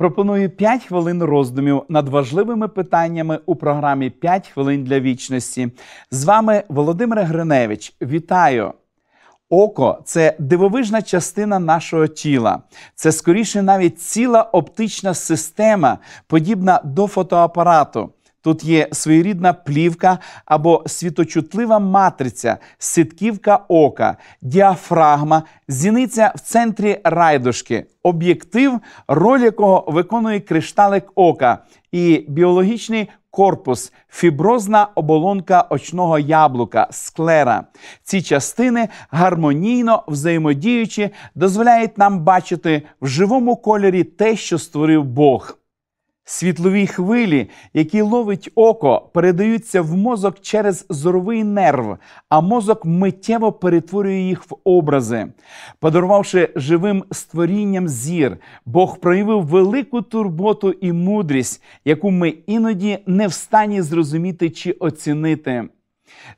Пропоную 5 хвилин роздумів над важливими питаннями у програмі «5 хвилин для вічності. З вами Володимир Гриневич. Вітаю! Око це дивовижна частина нашого тіла. Це скоріше навіть ціла оптична система, подібна до фотоапарату. Тут є своєрідна плівка або світочутлива матриця, ситківка ока, діафрагма, зіниця в центрі райдушки, об'єктив, роль якого виконує кришталик ока, і біологічний корпус, фіброзна оболонка очного яблука, склера. Ці частини гармонійно взаємодіючи дозволяють нам бачити в живому кольорі те, що створив Бог. Світлові хвилі, які ловить око, передаються в мозок через зоровий нерв, а мозок миттєво перетворює їх в образи. Подарувавши живим створінням зір, Бог проявив велику турботу і мудрість, яку ми іноді не в стані зрозуміти чи оцінити.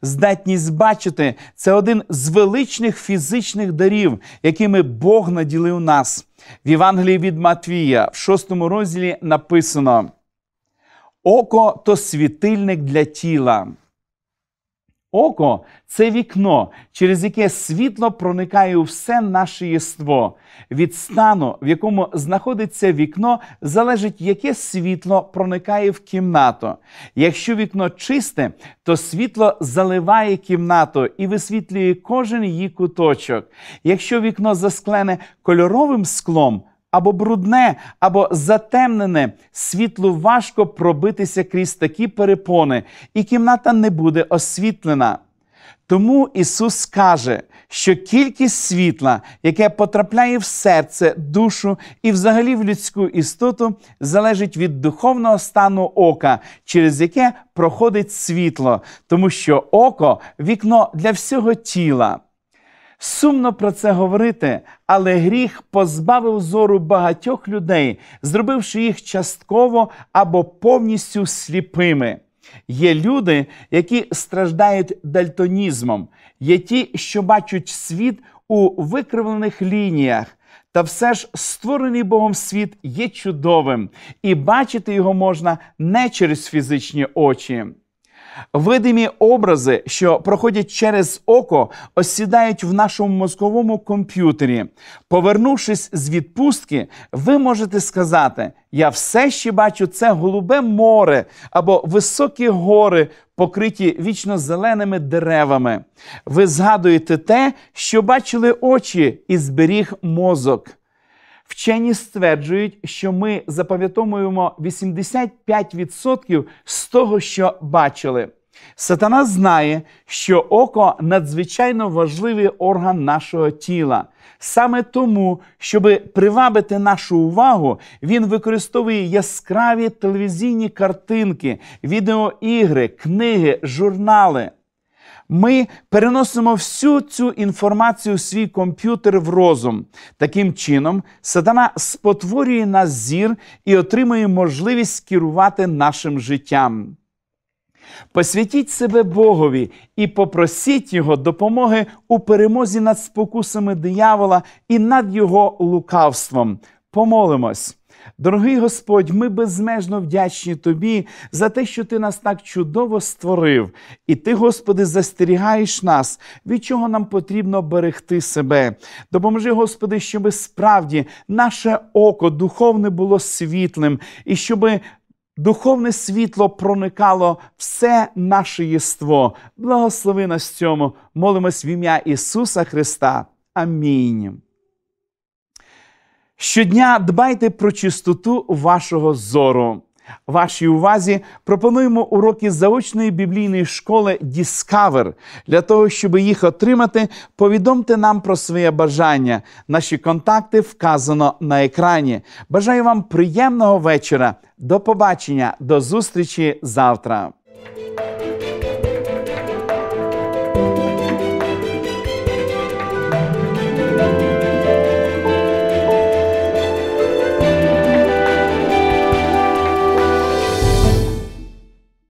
Здатність бачити це один з величних фізичних дарів, якими Бог наділив нас. В Євангелії від Матвія, в шостому розділі написано: Око то світильник для тіла. Око це вікно, через яке світло проникає у все наше єство. Від стану, в якому знаходиться вікно, залежить, яке світло проникає в кімнату. Якщо вікно чисте, то світло заливає кімнату і висвітлює кожен її куточок. Якщо вікно засклене кольоровим склом, або брудне, або затемнене, світлу важко пробитися крізь такі перепони, і кімната не буде освітлена. Тому Ісус каже, що кількість світла, яке потрапляє в серце, душу і взагалі в людську істоту, залежить від духовного стану ока, через яке проходить світло, тому що око вікно для всього тіла. Сумно про це говорити, але гріх позбавив зору багатьох людей, зробивши їх частково або повністю сліпими. Є люди, які страждають дальтонізмом, є ті, що бачать світ у викривлених лініях. Та все ж створений Богом світ є чудовим, і бачити його можна не через фізичні очі. Видимі образи, що проходять через око, осідають в нашому мозковому комп'ютері. Повернувшись з відпустки, ви можете сказати: я все ще бачу це голубе море або високі гори, покриті вічно зеленими деревами. Ви згадуєте те, що бачили очі, і зберіг мозок. Вчені стверджують, що ми запам'ятовуємо 85% з того, що бачили. Сатана знає, що око надзвичайно важливий орган нашого тіла. Саме тому, щоб привабити нашу увагу, він використовує яскраві телевізійні картинки, відеоігри, книги, журнали. Ми переносимо всю цю інформацію в свій комп'ютер в розум. Таким чином, сатана спотворює нас зір і отримує можливість керувати нашим життям. Посвятіть себе Богові і попросіть Його допомоги у перемозі над спокусами диявола і над його лукавством. Помолимось. Дорогий Господь, ми безмежно вдячні Тобі за те, що Ти нас так чудово створив. І Ти, Господи, застерігаєш нас, від чого нам потрібно берегти себе. Допоможи, Господи, щоб справді наше око духовне було світлим, і щоб духовне світло проникало все наше єство. Благослови нас цьому, молимось в ім'я Ісуса Христа. Амінь. Щодня дбайте про чистоту вашого зору. Вашій увазі пропонуємо уроки заочної біблійної школи Discover. Для того, щоб їх отримати, повідомте нам про своє бажання. Наші контакти вказано на екрані. Бажаю вам приємного вечора. До побачення, до зустрічі завтра.